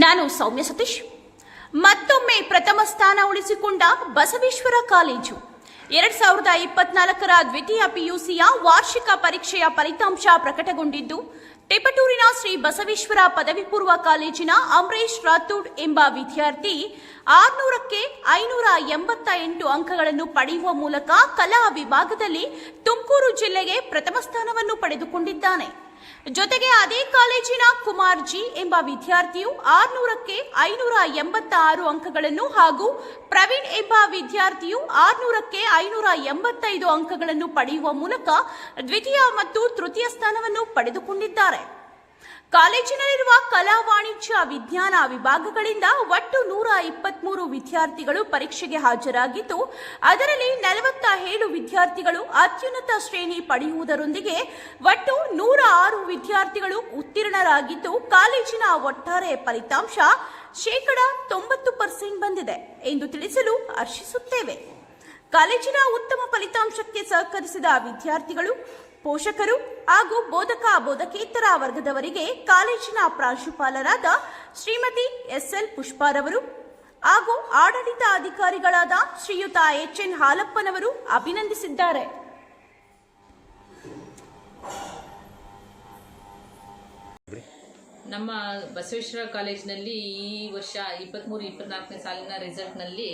ನಾನು ಸೌಮ್ಯ ಸತೀಶ್. ಮತ್ತೊಮ್ಮೆ ಪ್ರಥಮ ಸ್ಥಾನ ಉಳಿಸಿಕೊಂಡ ಬಸವೇಶ್ವರ ಕಾಲೇಜು. ಎರಡ್ ಸಾವಿರದ ಇಪ್ಪತ್ನಾಲ್ಕರ ದ್ವಿತೀಯ ಪಿಯುಸಿಯ ವಾರ್ಷಿಕ ಪರೀಕ್ಷೆಯ ಫಲಿತಾಂಶ ಪ್ರಕಟಗೊಂಡಿದ್ದು, ತಿಪಟೂರಿನ ಶ್ರೀ ಬಸವೇಶ್ವರ ಪದವಿ ಪೂರ್ವ ಕಾಲೇಜಿನ ಅಮರೇಶ್ ರಾಥೋಡ್ ಎಂಬ ವಿದ್ಯಾರ್ಥಿ ಆರ್ನೂರಕ್ಕೆ ಐನೂರ ಎಂಬತ್ತ ಎಂಟು ಅಂಕಗಳನ್ನು ಪಡೆಯುವ ಮೂಲಕ ಕಲಾ ವಿಭಾಗದಲ್ಲಿ ತುಮಕೂರು ಜಿಲ್ಲೆಗೆ ಪ್ರಥಮ ಸ್ಥಾನವನ್ನು ಪಡೆದುಕೊಂಡಿದ್ದಾನೆ. ಜೊತೆಗೆ ಅದೇ ಕಾಲೇಜಿನ ಕುಮಾರ್ ಜಿ ಎಂಬ ವಿದ್ಯಾರ್ಥಿಯು ಆರ್ನೂರಕ್ಕೆ ಐನೂರ ಎಂಬತ್ತ ಆರು ಅಂಕಗಳನ್ನು ಹಾಗೂ ಪ್ರವೀಣ್ ಎಂಬ ವಿದ್ಯಾರ್ಥಿಯು ಆರ್ನೂರಕ್ಕೆ ಐನೂರ ಎಂಬತ್ತೈದು ಅಂಕಗಳನ್ನು ಪಡೆಯುವ ಮೂಲಕ ದ್ವಿತೀಯ ಮತ್ತು ತೃತೀಯ ಸ್ಥಾನವನ್ನು ಪಡೆದುಕೊಂಡಿದ್ದಾರೆ. ಕಾಲೇಜಿನಲ್ಲಿರುವ ಕಲಾ ವಾಣಿಜ್ಯ ವಿಜ್ಞಾನ ವಿಭಾಗಗಳಿಂದ ಒಟ್ಟು ನೂರ ಇಪ್ಪತ್ಮೂರು ವಿದ್ಯಾರ್ಥಿಗಳು ಪರೀಕ್ಷೆಗೆ ಹಾಜರಾಗಿದ್ದು, ಅದರಲ್ಲಿ ನಲವತ್ತ ಏಳು ವಿದ್ಯಾರ್ಥಿಗಳು ಅತ್ಯುನ್ನತ ಶ್ರೇಣಿ ಪಡೆಯುವುದರೊಂದಿಗೆ ಒಟ್ಟು ನೂರ ಆರು ವಿದ್ಯಾರ್ಥಿಗಳು ಉತ್ತೀರ್ಣರಾಗಿದ್ದು, ಕಾಲೇಜಿನ ಒಟ್ಟಾರೆ ಫಲಿತಾಂಶ ಶೇಕಡ ತೊಂಬತ್ತು ಪರ್ಸೆಂಟ್ ಬಂದಿದೆ ಎಂದು ತಿಳಿಸಲು ಹರ್ಷಿಸುತ್ತೇವೆ. ಕಾಲೇಜಿನ ಉತ್ತಮ ಫಲಿತಾಂಶಕ್ಕೆ ಸಹಕರಿಸಿದ ವಿದ್ಯಾರ್ಥಿಗಳು ಪೋಷಕರು ಹಾಗೂ ಬೋಧಕ ಬೋಧಕೇತರ ವರ್ಗದವರಿಗೆ ಕಾಲೇಜಿನ ಪ್ರಾಂಶುಪಾಲರಾದ ಶ್ರೀಮತಿ ಎಸ್ಎಲ್ ಪುಷ್ಪಾರವರು ಹಾಗೂ ಆಡಳಿತ ಅಧಿಕಾರಿಗಳಾದ ಶ್ರೀಯುತ ಎಚ್ ಎನ್ ಹಾಲಪ್ಪನವರು ಅಭಿನಂದಿಸಿದ್ದಾರೆ. ನಮ್ಮ ಬಸವೇಶ್ವರ ಕಾಲೇಜಿನಲ್ಲಿ ಈ ವರ್ಷ ಇಪ್ಪತ್ತ್ಮೂರು ಇಪ್ಪತ್ನಾಲ್ಕನೇ ಸಾಲಿನ ರಿಸಲ್ಟ್ನಲ್ಲಿ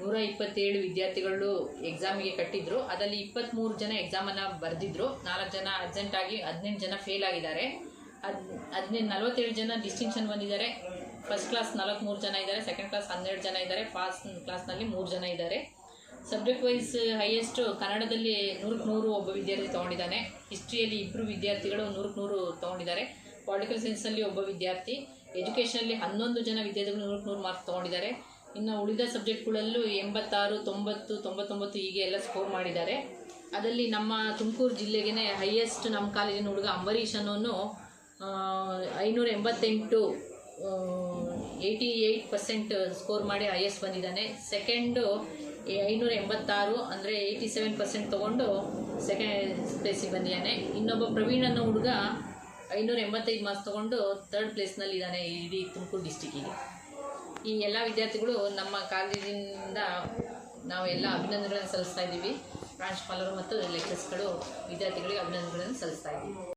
ನೂರ ಇಪ್ಪತ್ತೇಳು ವಿದ್ಯಾರ್ಥಿಗಳು ಎಕ್ಸಾಮಿಗೆ ಕಟ್ಟಿದ್ರು. ಅದರಲ್ಲಿ ಇಪ್ಪತ್ತ್ಮೂರು ಜನ ಎಕ್ಸಾಮನ್ನು ಬರೆದಿದ್ರು. ನಾಲ್ಕು ಜನ ಅರ್ಜೆಂಟಾಗಿ ಹದಿನೆಂಟು ಜನ ಫೇಲ್ ಆಗಿದ್ದಾರೆ. ಹದ್, ಹದಿನೈದು, ನಲವತ್ತೇಳು ಜನ ಡಿಸ್ಟಿಂಕ್ಷನ್ ಬಂದಿದ್ದಾರೆ. ಫಸ್ಟ್ ಕ್ಲಾಸ್ ನಲವತ್ತ್ಮೂರು ಜನ ಇದ್ದಾರೆ. ಸೆಕೆಂಡ್ ಕ್ಲಾಸ್ ಹನ್ನೆರಡು ಜನ ಇದ್ದಾರೆ. ಫಾಸ್ಟ್ ಕ್ಲಾಸ್ನಲ್ಲಿ ಮೂರು ಜನ ಇದ್ದಾರೆ. ಸಬ್ಜೆಕ್ಟ್ ವೈಸ್ ಹೈಯೆಸ್ಟು ಕನ್ನಡದಲ್ಲಿ ನೂರಕ್ಕೆ ನೂರು ಒಬ್ಬ ವಿದ್ಯಾರ್ಥಿ ತೊಗೊಂಡಿದ್ದಾನೆ. ಹಿಸ್ಟ್ರಿಯಲ್ಲಿ ಇಬ್ಬರು ವಿದ್ಯಾರ್ಥಿಗಳು ನೂರಕ್ಕೆ ನೂರು ತೊಗೊಂಡಿದ್ದಾರೆ. ಪೊಲಿಟಿಕಲ್ ಸೈನ್ಸಲ್ಲಿ ಒಬ್ಬ ವಿದ್ಯಾರ್ಥಿ. ಎಜುಕೇಷನಲ್ಲಿ ಹನ್ನೊಂದು ಜನ ವಿದ್ಯಾರ್ಥಿಗಳು ನೂರಕ್ಕೆ ನೂರು ಮಾರ್ಕ್ಸ್ ತೊಗೊಂಡಿದ್ದಾರೆ. ಇನ್ನು ಉಳಿದ ಸಬ್ಜೆಕ್ಟ್ಗಳಲ್ಲೂ ಎಂಬತ್ತಾರು, ತೊಂಬತ್ತು, ತೊಂಬತ್ತೊಂಬತ್ತು ಹೀಗೆ ಎಲ್ಲ ಸ್ಕೋರ್ ಮಾಡಿದ್ದಾರೆ. ಅದರಲ್ಲಿ ನಮ್ಮ ತುಮಕೂರು ಜಿಲ್ಲೆಗೇ ಹೈಯೆಸ್ಟ್ ನಮ್ಮ ಕಾಲೇಜಿನ ಹುಡುಗ ಅಂಬರೀಷ್ ಅನ್ನೋನು ಐನೂರ ಎಂಬತ್ತೆಂಟು ಏಯ್ಟಿ ಏಯ್ಟ್ ಪರ್ಸೆಂಟ್ ಸ್ಕೋರ್ ಮಾಡಿ ಹೈಯೆಸ್ಟ್ ಬಂದಿದ್ದಾನೆ. ಸೆಕೆಂಡು ಐನೂರ ಎಂಬತ್ತಾರು ಅಂದರೆ ಏಯ್ಟಿ ಸೆವೆನ್ ಪರ್ಸೆಂಟ್ ತೊಗೊಂಡು ಸೆಕೆಂಡ್ ಪ್ಲೇಸಿಗೆ ಬಂದಿದ್ದಾನೆ. ಇನ್ನೊಬ್ಬ ಪ್ರವೀಣ್ ಅನ್ನೋ ಹುಡುಗ ಐನೂರ ಎಂಬತ್ತೈದು ಮಾರ್ಕ್ಸ್ ತೊಗೊಂಡು ತರ್ಡ್ ಪ್ಲೇಸ್ನಲ್ಲಿದ್ದಾನೆ ಇಡೀ ತುಮಕೂರು ಡಿಸ್ಟಿಕ್ಕಿಗೆ ಈ ಎಲ್ಲ ವಿದ್ಯಾರ್ಥಿಗಳು ನಮ್ಮ ಕಾಲೇಜಿನಿಂದ ನಾವು ಎಲ್ಲ ಅಭಿನಂದನೆಗಳನ್ನು ಸಲ್ಲಿಸ್ತಾ ಇದ್ದೀವಿ. ಪ್ರಾಂಶುಪಾಲರು ಮತ್ತು ಲೆಕ್ಚರ್ಸ್ಗಳು ವಿದ್ಯಾರ್ಥಿಗಳಿಗೆ ಅಭಿನಂದನೆಗಳನ್ನು ಸಲ್ಲಿಸ್ತಾ ಇದ್ದೀವಿ.